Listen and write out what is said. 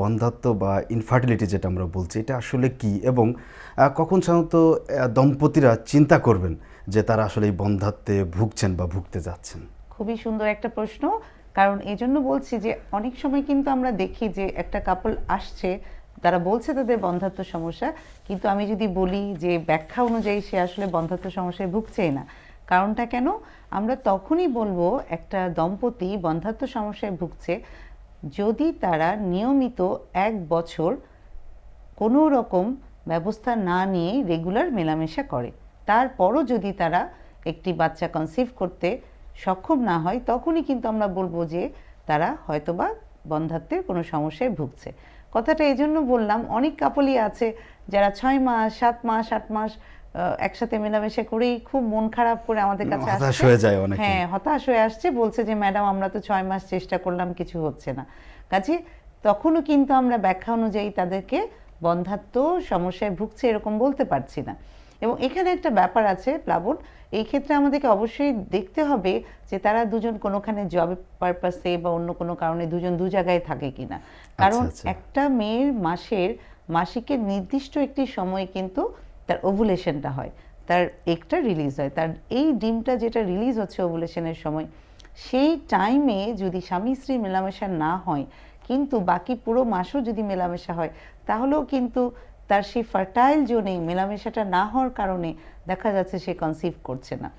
বন্ধাত্ব বা ইনফার্টিলিটি যেটা আমরা বলছি, এটা আসলে কি? এবং কখন সাধারণত দম্পতিরা চিন্তা করবেন যে তারা আসলে এই বন্ধাত্বে ভুগছেন বা ভুগতে যাচ্ছেন? খুবই সুন্দর একটা প্রশ্ন। কারণ এই জন্য বলছি যে, অনেক সময় কিন্তু আমরা দেখি যে, একটা কাপল আসছে, তারা বলছে তাদের বন্ধাত্ব সমস্যা, কিন্তু আমি যদি বলি যে, ব্যাখ্যা অনুযায়ী সে আসলে বন্ধাত্ব সমস্যায় ভুগছেই না। কারণটা কেন? আমরা তখনই বলব, একটা দম্পতি বন্ধাত্ব সমস্যায় ভুগছে যদি তারা নিয়মিত এক বছর কোনো রকম ব্যবস্থা না নিয়ে রেগুলার মেলামেশা করে, তারপরও যদি তারা একটি বাচ্চা কনসিভ করতে সক্ষম না হয়, তখনই কিন্তু আমরা বলব যে তারা হয়তোবা বন্ধাত্বের কোনো সমস্যায় ভুগছে। কথাটা এই জন্য বললাম, অনেক কাপলই আছে যারা ছয় মাস, সাত মাস, আট মাস একসাথে মেলামেশা করেই খুব মন খারাপ করে আমাদের কাছে হতাশ। হয়ে যায় অনেকে। হ্যাঁ হতাশ হয়ে আসছে বলছে যে ম্যাডাম আমরা তো ছয় মাস চেষ্টা করলাম কিছু হচ্ছে না কাজে তখনও কিন্তু আমরা ব্যাখ্যা অনুযায়ী তাদেরকে বন্ধাত্ম সমস্যায় ভুগছে এরকম বলতে পারছি না এবং এখানে একটা ব্যাপার আছে প্লাবন এই ক্ষেত্রে আমাদেরকে অবশ্যই দেখতে হবে যে তারা দুজন কোনোখানে জব পারপাসে বা অন্য কোনো কারণে দুজন দু জায়গায় থাকে কিনা কারণ আচ্ছা। একটা মেয়ের মাসের মাসিকের নির্দিষ্ট একটি সময় কিন্তু তার ওভুলেশনটা হয়, তার একটা রিলিজ হয়, তার এই ডিমটা যেটা রিলিজ হচ্ছে ওভুলেশনের সময়, সেই টাইমে যদি স্বামী স্ত্রী মেলামেশা না হয়, কিন্তু বাকি পুরো মাসও যদি মেলামেশা হয়, তাহলেও কিন্তু তার সেই ফার্টাইল জোনে মেলামেশাটা না হওয়ার কারণে দেখা যাচ্ছে সে কনসিভ করছে না।